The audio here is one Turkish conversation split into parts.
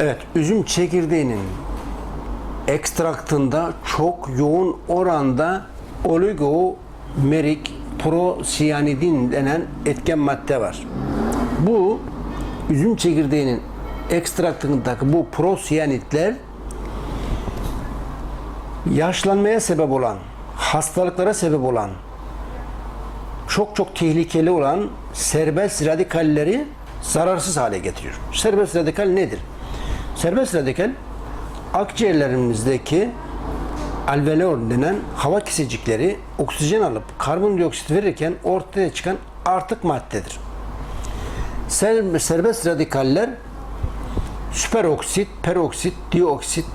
Evet, üzüm çekirdeğinin ekstraktında çok yoğun oranda oligomerik prosiyanidin denen etken madde var. Bu üzüm çekirdeğinin ekstraktındaki bu prosiyanitler yaşlanmaya sebep olan, hastalıklara sebep olan, çok çok tehlikeli olan serbest radikalleri zararsız hale getiriyor. Serbest radikal nedir? Serbest radikal akciğerlerimizdeki alveol denen hava kesicikleri oksijen alıp karbondioksit verirken ortaya çıkan artık maddedir. Ser- Serbest radikaller süperoksit, peroksit, dioksit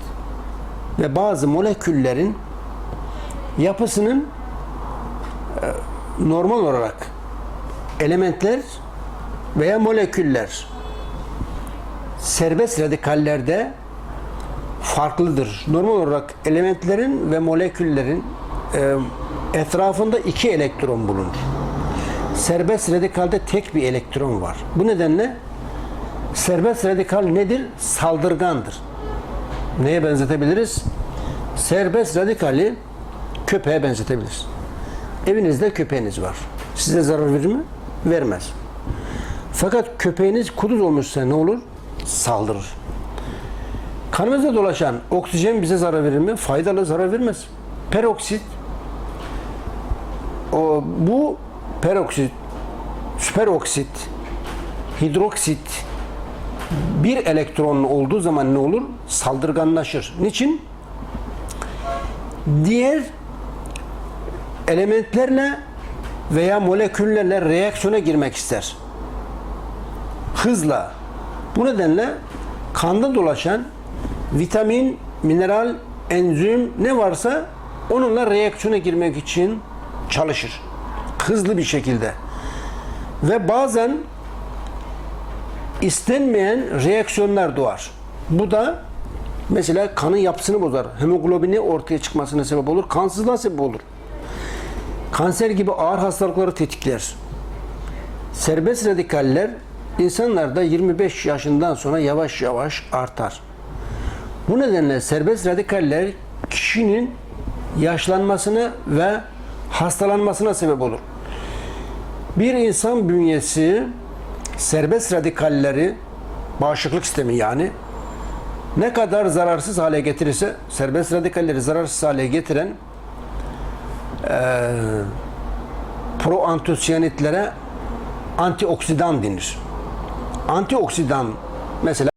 ve bazı moleküllerin yapısının e, normal olarak elementler veya moleküller serbest radikallerde farklıdır. Normal olarak elementlerin ve moleküllerin e, etrafında iki elektron bulunur. Serbest radikalde tek bir elektron var. Bu nedenle serbest radikal nedir? Saldırgandır. Neye benzetebiliriz? Serbest radikali köpeğe benzetebiliriz. Evinizde köpeğiniz var. Size zarar verir mi? Vermez. Fakat köpeğiniz kuduz olmuşsa ne olur? Saldırır. Kanımızda dolaşan oksijen bize zarar verir mi? Faydalı zarar vermez. Peroksit o, bu peroksit, süperoksit, hidroksit bir elektron olduğu zaman ne olur? Saldırganlaşır. Niçin? Diğer elementlerle veya moleküllerle reaksiyona girmek ister. Hızla. Bu nedenle kanda dolaşan vitamin, mineral, enzim ne varsa onunla reaksiyona girmek için çalışır. Hızlı bir şekilde. Ve bazen istenmeyen reaksiyonlar doğar. Bu da mesela kanın yapısını bozar. Hemoglobini ortaya çıkmasına sebep olur. Kansızlığa sebep olur. Kanser gibi ağır hastalıkları tetikler. Serbest radikaller insanlarda 25 yaşından sonra yavaş yavaş artar. Bu nedenle serbest radikaller kişinin yaşlanmasına ve hastalanmasına sebep olur. Bir insan bünyesi serbest radikalleri bağışıklık sistemi yani ne kadar zararsız hale getirirse serbest radikalleri zararsız hale getiren eee proantosiyanitlere antioksidan denir. Antioksidan mesela